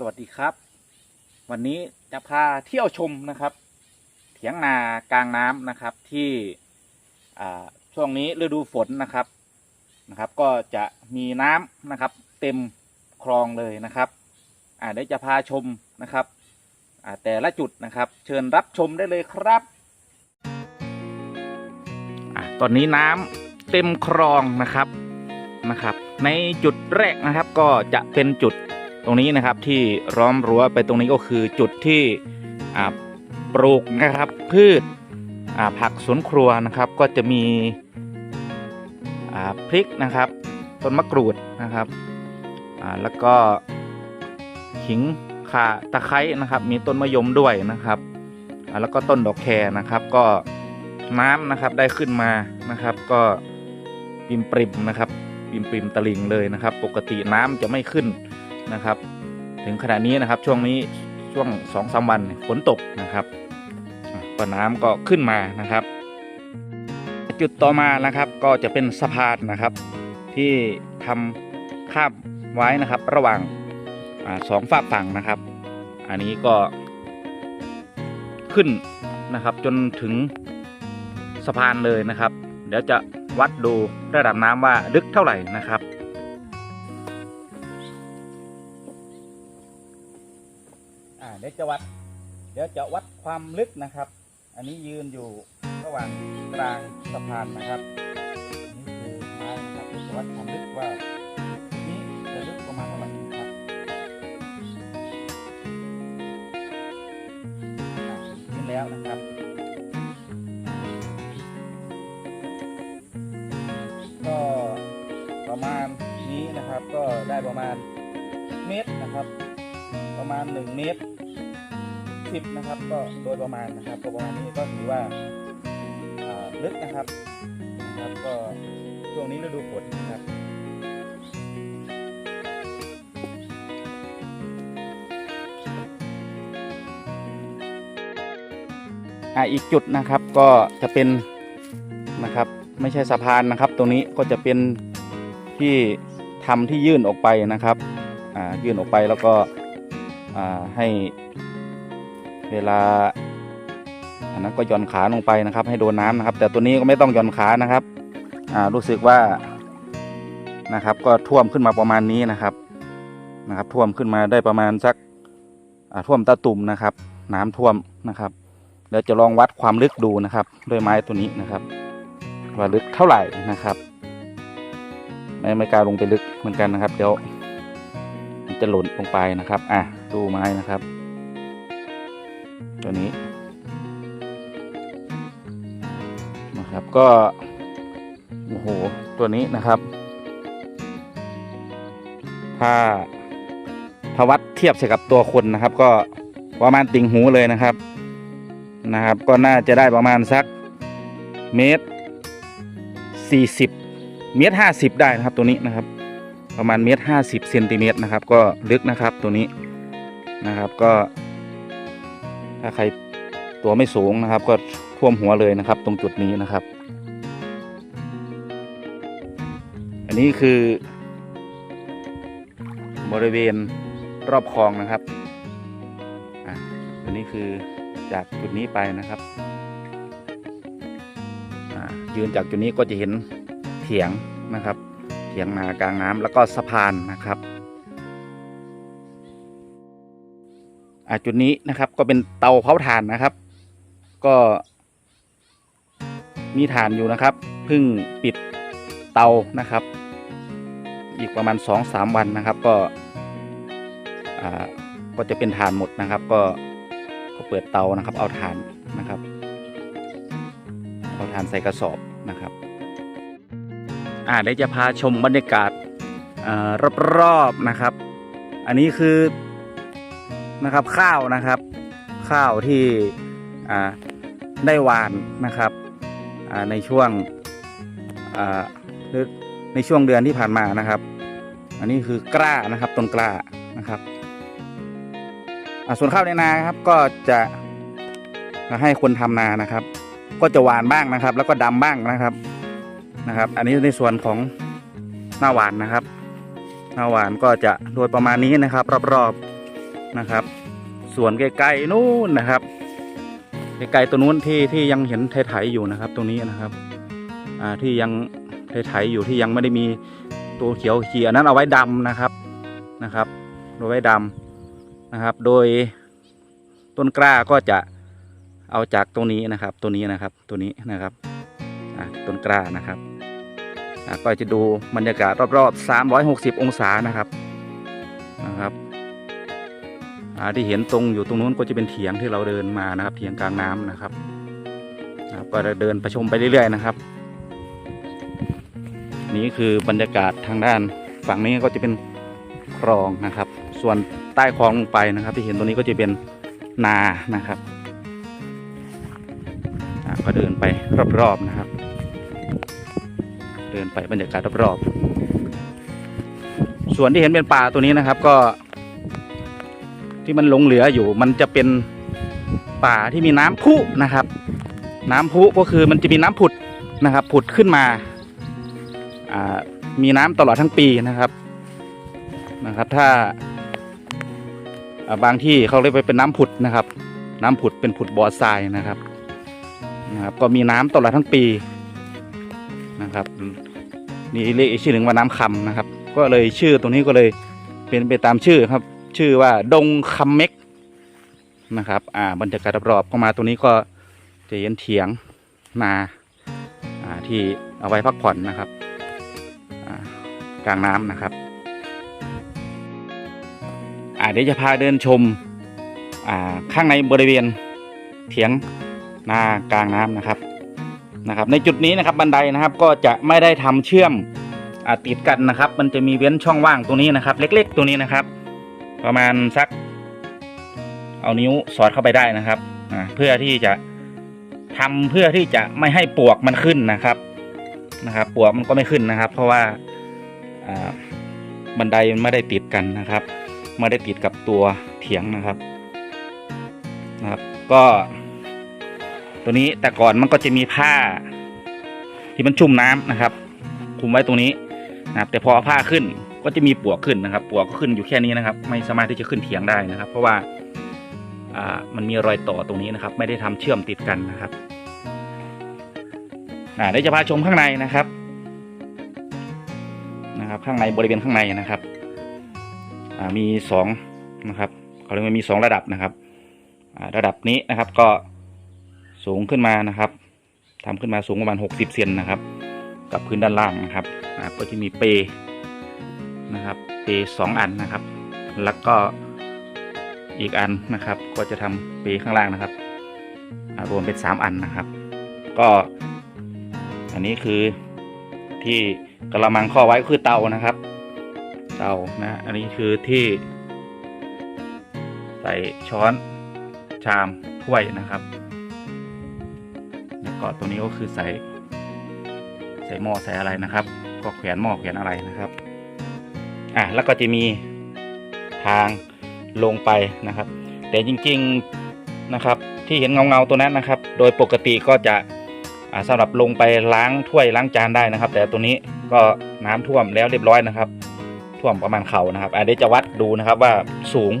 สวัสดีครับ วันนี้จะพาเที่ยวชมนะครับ เถียงนากลางน้ำนะครับที่ช่วงนี้ฤดูฝนนะครับนะครับ ก็จะมีน้ำนะครับ เต็มคลองเลยนะครับอ่าเดี๋ยวจะพาชมนะครับอ่าแต่ละจุดนะครับ เชิญรับชมได้เลยครับอ่าตอนนี้น้ำเต็มคลองนะครับนะครับ ในจุดแรกนะครับก็จะเป็นจุด รงนี้นะครับที่ล้อมรั้วไปตรงนี้ก็คือจุดที่ปลูกนะครับพืชผักสวนครัวนะครับก็จะมีพริกนะครับต้นมะกรูดนะครับแล้วก็ขิงข่าตะไคร้นะครับ มีต้นมะยมด้วยนะครับแล้วก็ต้นดอกแครนะครับ ก็น้ำนะครับได้ขึ้นมานะครับ ก็ปิมปริมนะครับปิมปริมๆตลิ่งเลยนะครับ ปกติน้ำจะไม่ขึ้น นะครับ ถึงขณะนี้นะครับช่วงนี้ช่วงสองสามวันฝนตกนะครับก็น้ำก็ขึ้นมานะครับ จุดต่อมานะครับก็จะเป็นสะพานนะครับ ที่ทำข้ามไว้นะครับ ระหว่างอสองฝากฝั่งนะครับ อันนี้ก็ขึ้นนะครับ จนถึงสะพานเลยนะครับ เดี๋ยวจะวัดดูระดับน้ำว่าลึกเท่าไหร่นะครับ เดี๋ยวจะวัด เดี๋ยวจะวัดความลึกนะครับ อันนี้ยืนอยู่ระหว่างกลางสะพานนะครับอันนี่คือไม้นะครับเดี๋ยวจะวัดความลึกว่านี้จะลึกประมาณเท่าไหร่นะครับขึ้นแล้วนะครับก็ประมาณนี้นะครับก็ได้ประมาณเมตรนะครับ ประมาณ 1 เมตร 10นะครับ ก็โดยประมาณนะครับประมาณนี้ก็ถือว่าลึกนะครับนะครับก็ช่วงนี้ฤดูฝนนะครับอ่าอีกจุดนะครับก็จะเป็นนะครับไม่ใช่สะพานนะครับ ตรงนี้ก็จะเป็นที่ทำที่ยื่นออกไปนะครับอ่ายื่นออกไปแล้วก็อ่าให้ เวลา อันนั้นก็ย่อนขาลงไปนะครับ ให้โดนน้ำนะครับ แต่ตัวนี้ก็ไม่ต้องย่อนขานะครับ อ่ารู้สึกว่านะครับ ก็ท่วมขึ้นมาประมาณนี้นะครับนะครับ ท่วมขึ้นมาได้ประมาณสักอ่าท่วมตาตุ่มนะครับ น้ำท่วมนะครับเดี๋ยวจะลองวัดความลึกดูนะครับ ด้วยไม้ตัวนี้นะครับ ว่าลึกเท่าไหร่นะครับ ไม่ไม่กล้าลงไปลึกเหมือนกันนะครับ เดี๋ยวมันจะหล่นลงไปนะครับ อะดูไม้นะครับ ตัวนี้นะครับก็โอ้โหตัวนี้นะครับ ถ้าถ้าวัดเทียบใส่กับตัวคนนะครับ ก็ประมาณติ่งหูเลยนะครับนะครับ ก็น่าจะได้ประมาณสักเมตร40เมตร50ได้นะครับตัวนี้นะครับ ประมาณเมตร50เซนติเมตรนะครับ ก็ลึกนะครับตัวนี้นะครับก็ ถ้าใครตัวไม่สูงนะครับ ก็ท่วมหัวเลยนะครับ ตรงจุดนี้นะครับ อันนี้คือบริเวณรอบคลองนะครับอะตัวนี้คือจากจุดนี้ไปนะครับอ่ายืนจากจุดนี้ก็จะเห็นเถียงนะครับ เถียงนากลางน้ำแล้วก็สะพานนะครับ อ่าจุดนี้นะครับก็เป็นเตาเผาถ่านนะครับ ก็ มีถ่านอยู่นะครับเพิ่งปิดเตานะครับ อีกประมาณสองสามวันนะครับ ก็อ่าก็จะเป็นถ่านหมดนะครับ ก็ก็เปิดเตานะครับ เอาถ่านนะครับเอาทานใส่กระสอบนะครับอ่าเดี๋ยวจะพาชมบรรยากาศรอบๆนะครับ อันนี้คือ นะครับ ข้าวนะครับ ข้าวที่ได้หวานนะครับในช่วงในช่วงเดือนที่ผ่านมานะครับ อันนี้คือกล้านะครับต้นกล้านะครับส่วนข้าวในนาครับก็จะให้คนทำนานะครับ ก็จะหวานบ้างนะครับ แล้วก็ดำบ้างนะครับนะครับ อันนี้ในส่วนของหน้าหวานนะครับ หน้าหวานก็จะโดยประมาณนี้นะครับ รอบๆ นะครับ ส่วนไกลๆนู่นนะครับไกลๆตัวนู้นที่ที่ยังเห็นไถๆอยู่นะครับ ตรงนี้นะครับ อ่าที่ยังไถๆอยู่ที่ยังไม่ได้มีตัวเขียวเขียนั้นเอาไว้ดำนะครับนะครับเอาไว้ดำนะครับ โดยต้นกล้าก็จะเอาจากตรงนี้นะครับ ตัวนี้นะครับตัวนี้นะครับอ่าต้นกล้านะครับอ่าก็จะดูบรรยากาศรอบๆ 360 องศานะครับนะครับ ที่เห็นตรงอยู่ตรงนู้นก็จะเป็นเถียงที่เราเดินมานะครับ เถียงกลางน้ำนะครับนะครับก็จะเดินประชมไปเรื่อยๆนะครับ นี่คือบรรยากาศทางด้านฝั่งนี้ก็จะเป็นคลองนะครับ ส่วนใต้คลองลงไปนะครับ ที่เห็นตรงนี้ก็จะเป็นนานะครับก็เดินไปรอบๆนะครับ เดินไปบรรยากาศรอบๆส่วนที่เห็นเป็นป่าตัวนี้นะครับ ก็ ที่มันหลงเหลืออยู่ มันจะเป็นป่าที่มีน้ำพุนะครับ น้ำพุก็คือมันจะมีน้ำผุดนะครับ ผุดขึ้นมามีน้ำตลอดทั้งปีนะครับนะครับ ถ้าบางที่เขาเรียกไปเป็นน้ำผุดนะครับ น้ำผุดเป็นผุดบ่อทรายนะครับนะครับ ก็มีน้ำตลอดทั้งปีนะครับนี่เรียกอีกชื่อหนึ่งว่าน้ำคำนะครับ ก็เลยชื่อตรงนี้ก็เลยเป็นไปตามชื่อครับ ชื่อว่าดงคำเม็กนะครับ อ่า บรรยากาศรอบๆเข้ามาตรงนี้ก็จะเห็นเถียงนาอ่าที่เอาไว้พักผ่อนนะครับกลางน้ำนะครับ อ่าเดี๋ยวจะพาเดินชม อ่า ข้างในบริเวณเถียงนากลางน้ำนะครับนะครับ ในจุดนี้นะครับบันไดนะครับก็จะไม่ได้ทำเชื่อมอ่าติดกันนะครับ มันจะมีเว้นช่องว่างตรงนี้นะครับ เล็ก ๆตรงนี้นะครับ ประมาณสัก เอานิ้วสอดเข้าไปได้นะครับเพื่อที่จะทำเพื่อที่จะไม่ให้ปวกมันขึ้นนะครับนะครับ ปวกมันก็ไม่ขึ้นนะครับ เพราะว่าบันไดมันไม่ได้ติดกันนะครับไม่ได้ติดกับตัวเถียงนะครับนะครับ ก็ ตัวนี้แต่ก่อนมันก็จะมีผ้า ที่มันชุ่มน้ำนะครับ คุมไว้ตรงนี้นะครับ แต่พอผ้าขึ้น ก็จะมีปลวกขึ้นนะครับปลวกก็ขึ้นอยู่แค่นี้นะครับ ไม่สามารถที่จะขึ้นเถียงได้นะครับ เพราะว่ามันมีรอยต่อตรงนี้นะครับ ไม่ได้ทำเชื่อมติดกันนะครับอ่าเดี๋ยวจะพาชมข้างในนะครับ นะครับ ข้างในบริเวณข้างในนะครับอ่ามีสองนะครับเขาเรียกว่ามีสองระดับนะครับอ่าระดับนี้นะครับก็สูงขึ้นมานะครับทำขึ้นมาสูงประมาณ 60 เซนนะครับ กับพื้นด้านล่างนะครับอ่าก็จะมีเปร นะครับเปรสองอันนะครับ แล้วก็อีกอันนะครับ ก็จะทำเปรข้างล่างนะครับรวมเป็นสามอันนะครับ ก็อันนี้คือที่กระมังข้อไว้คือเตานะครับ เตานะอันนี้คือที่ ใส่ช้อนชามถ้วยนะครับแล้วก็ตัวนี้ก็คือใส่ใส่หม้อใส่อะไรนะครับ ก็แขวนหม้อแขวนอะไรนะครับ อะแล้วก็จะมีทางลงไปนะครับ แต่จริงๆนะครับที่เห็นเงาๆตัวนั้นนะครับ โดยปกติก็จะอ่าสำหรับลงไปล้างถ้วยล้างจานได้นะครับ แต่ตัวนี้ก็น้ำท่วมแล้วเรียบร้อยนะครับ ท่วมประมาณเข่านะครับอ่าเดี๋ยวจะวัดดูนะครับว่าสูง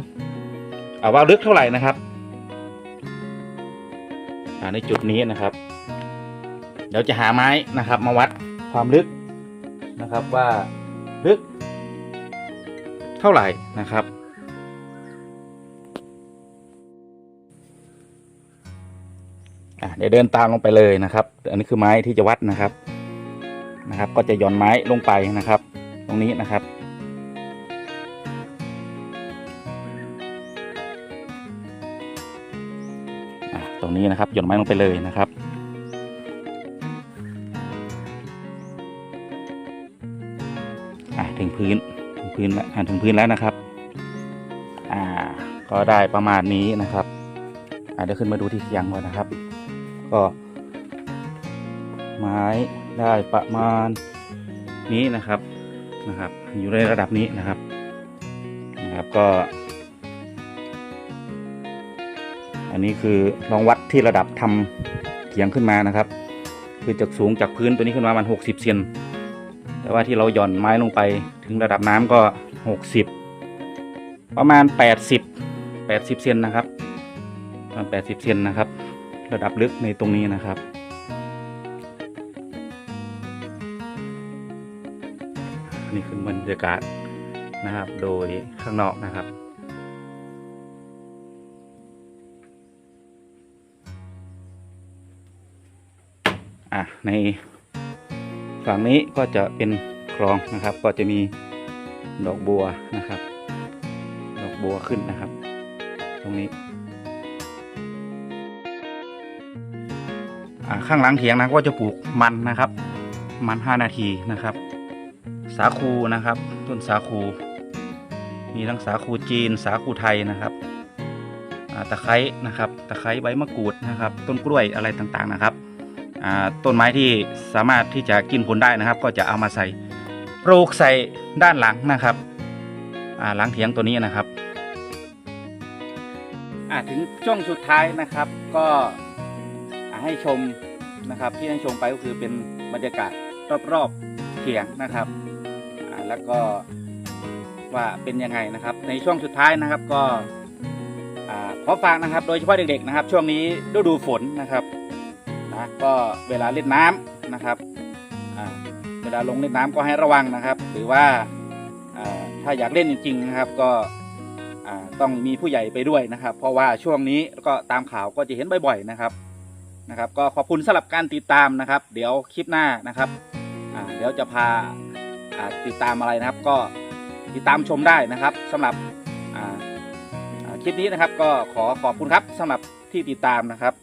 อ่าว่าลึกเท่าไหร่นะครับในจุดนี้นะครับ เดี๋ยวจะหาไม้นะครับ มาวัดความลึกนะครับว่าลึก เท่าไหร่นะครับอะเดี๋ยวเดินตามลงไปเลยนะครับ อันนี้คือไม้ที่จะวัดนะครับนะครับ ก็จะย่อนไม้ลงไปนะครับ ตรงนี้นะครับอะตรงนี้นะครับหย่อนไม้ลงไปเลยนะครับอะถึงพื้น พื้นอะถึงพื้นแล้วนะครับ อ่า ก็ได้ประมาณนี้นะครับอะเดี๋ยวขึ้นมาดูที่เคียงก่อนนะครับ ก็ ไม้ได้ประมาณนี้นะครับนะครับ อยู่ในระดับนี้นะครับนะครับก็ อันนี้คือลองวัดที่ระดับทำเขียงขึ้นมานะครับ คือจากสูงจากพื้นตัวนี้ขึ้นมาประมาณ60เซน แต่ว่าที่เราหย่อนไม้ลงไปถึงระดับน้ำก็ 60 ประมาณ 80 80เซนนะครับประมาณ80เซนนะครับ ระดับลึกในตรงนี้นะครับ นี่คือบรรยากาศนะครับ โดยข้างนอกนะครับอะใน ฝั่งนี้ก็จะเป็นคลองนะครับ ก็จะมีดอกบัวนะครับ ดอกบัวขึ้นนะครับ ตรงนี้ข้างหลังเถียงนะก็จะปลูกมันนะครับ มันห้านาทีนะครับ สาคูนะครับ ต้นสาคู มีทั้งสาคูจีน สาคูไทยนะครับตะไคร้นะครับ ตะไคร้ใบมะกรูดนะครับ ต้นกล้วยอะไรต่างๆนะครับ ต้นไม้ที่สามารถที่จะกินผลได้นะครับ ก็จะเอามาใส่ปลูกใส่ด้านหลังนะครับหลังเถียงตัวนี้นะครับถึงช่วงสุดท้ายนะครับ ก็ให้ชมนะครับ ที่ให้ชมไปก็คือเป็นบรรยากาศรอบๆเถียงนะครับแล้วก็ว่าเป็นยังไงนะครับ ในช่วงสุดท้ายนะครับก็อขอฝากนะครับ โดยเฉพาะเด็กๆนะครับ ช่วงนี้ฤดูฝนนะครับ ก็เวลาเล่นน้ำนะครับเวลาลงเล่นน้ำก็ให้ระวังนะครับ หรือว่าถ้าอยากเล่นจริงๆนะครับก็ต้องมีผู้ใหญ่ไปด้วยนะครับ เพราะว่าช่วงนี้ก็ตามข่าวก็จะเห็นบ่อยๆนะครับนะครับ ก็ขอบคุณสำหรับการติดตามนะครับ เดี๋ยวคลิปหน้านะครับเดี๋ยวจะพาาติดตามอะไรนะครับ ก็ติดตามชมได้นะครับสำหรับคลิปนี้นะครับก็ขอขอบคุณครับสำหรับที่ติดตามนะครับ